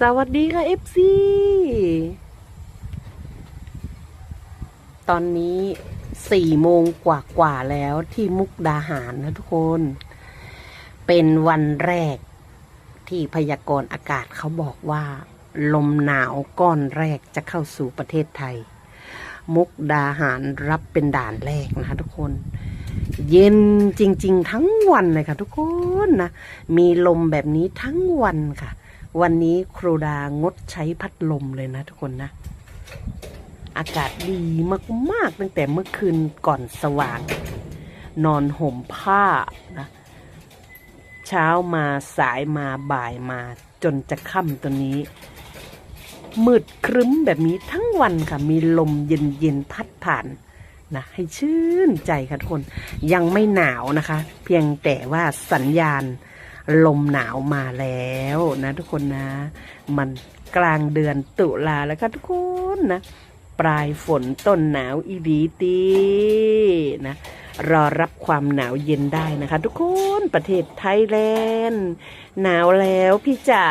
สวัสดีค่ะเอฟซีตอนนี้สี่โมงกว่าๆแล้วที่มุกดาหารนะทุกคน เป็นวันแรกที่พยากรณ์อากาศเขาบอกว่า ลมหนาวก้อนแรกจะเข้าสู่ประเทศไทย มุกดาหารรับเป็นด่านแรกนะคะทุกคน เย็นจริง ๆ ทั้งวันเลยค่ะทุกคนนะ มีลมแบบนี้ทั้งวันค่ะ วันนี้ครูดางดใช้พัดลมเลยนะทุกคนนะ อากาศดีมากๆตั้งแต่เมื่อคืนก่อนสว่าง นอนห่มผ้านะเช้ามาสายมาบ่ายมาจนจะค่ำตัวนี้ มืดครึ้มแบบนี้ทั้งวันค่ะ มีลมเย็นๆพัดผ่านนะให้ชื่นใจค่ะทุกคน ยังไม่หนาวนะคะ เพียงแต่ว่าสัญญาณ ลมหนาวมาแล้วนะทุกคนนะ มันกลางเดือนตุลาแล้วค่ะทุกคนนะ ปลายฝนต้นหนาวอีดีตีนะรอรับความหนาวเย็นได้นะคะ ทุกคนประเทศไทยแลนด์หนาวแล้วพี่จ๋า